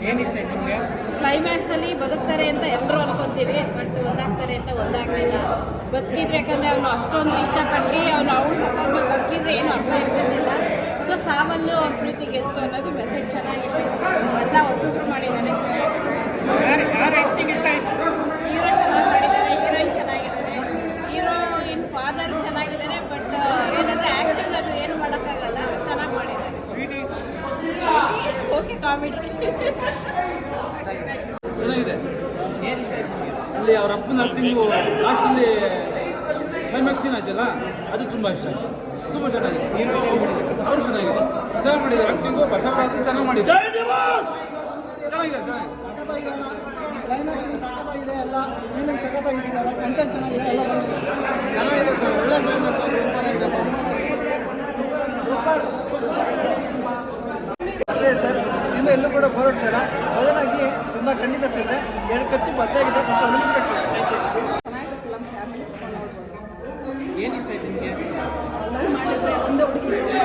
Climax ಅಲ್ಲಿ ಬದುಕ್ತಾರೆ ಅಂತ ಎಲ್ಲರೂ ಅನ್ಕೊಂತೀವಿ ಬಟ್ ಒಂದಾಗ್ತಾರೆ ಅಂತ ಒಂದಾಗ್ಲಿಲ್ಲ. ಬದುಕಿದ್ರೆ ಯಾಕಂದ್ರೆ ಅವನು ಅಷ್ಟೊಂದು ಇಷ್ಟಪಟ್ಟು ಅವನು ಅವ್ರು ಸತ್ತಾದ್ಮೇಲೆ ಬದುಕಿದ್ರೆ ಏನು ಅರ್ಥ ಇರ್ತಿರ್ಲಿಲ್ಲ. ಸೊ ಸಾವಲ್ಲು ಅವ್ರ ಪ್ರೀತಿ ಗೆಲ್ತು ಅನ್ನೋದು ಮೆಸೇಜ್ ಚೆನ್ನಾಗಿದೆ. ಎಲ್ಲ ಹೊಸಬ್ರು ಮಾಡಿದ್ದಾನೆ ಚೆನ್ನಾಗಿದೆ ಹೀರೋ ಚೆನ್ನಾಗಿ ಮಾಡಿದ್ದಾರೆ ಹೀರೋಯಿನ್ ಚೆನ್ನಾಗಿದ್ದಾರೆ. ಹೀರೋಯಿನ್ ಫಾದರ್ ಚೆನ್ನಾಗಿದ್ದಾರೆ ಬಟ್ ಏನಂದ್ರೆ ಆ್ಯಕ್ಟಿಂಗ್ ಅದು ಏನು ಮಾಡೋಕ್ಕಾಗಲ್ಲ ಚೆನ್ನಾಗಿ ಮಾಡಿದ್ದಾರೆ ಸ್ವೀಟಿ ಓಕೆ ಕಾಮಿಡಿ ಚೆನ್ನಾಗಿದೆ. ಅಲ್ಲಿ ಅವ್ರ ಅಪ್ಪನ ಆಕ್ಟಿಂಗು ಲಾಸ್ಟಲ್ಲಿ ಕ್ಲೈಮ್ಯಾಕ್ಸ್ ಸೀನ್ ಆಯ್ತಲ್ಲ ಅದು ತುಂಬ ಇಷ್ಟ ಆಯ್ತು. ತುಂಬ ಚೆನ್ನಾಗಿದೆ. ಅವರು ಚೆನ್ನಾಗಿದೆ. ಚೆನ್ನಾಗಿ ಮಾಡಿದ್ದಾರೆ. ಆಕ್ಟಿಂಗು ಬಸವರಾಜ್ ಚೆನ್ನಾಗಿ ಮಾಡಿದ್ದಾರೆ. ಜೈ ದಿವಾಸ್! ಚೆನ್ನಾಗಿದೆ ಚೆನ್ನಾಗಿದೆ. ಕ್ಲೈಮ್ಯಾಕ್ಸ್ ಸಖತ್ತಾಗಿದೆ ಎಲ್ಲ. ಫೀಲಿಂಗ್ ಸಖತ್ತಾಗಿದೆ ಎಲ್ಲ ಕಂಟೆಂಟ್ ಎಲ್ಲೂ ಕೂಡ ಹೋರಾಡಿಸಲ್ಲ. ಬದಲಾಗಿ ತುಂಬಾ ಖಂಡಿತ ಸಿಗುತ್ತೆ ಎರಡು ಖರ್ಚು ಬದ್ದಾಗಿದೆ ಚೆನ್ನಾಗಿದೆ ಹುಡುಗಿ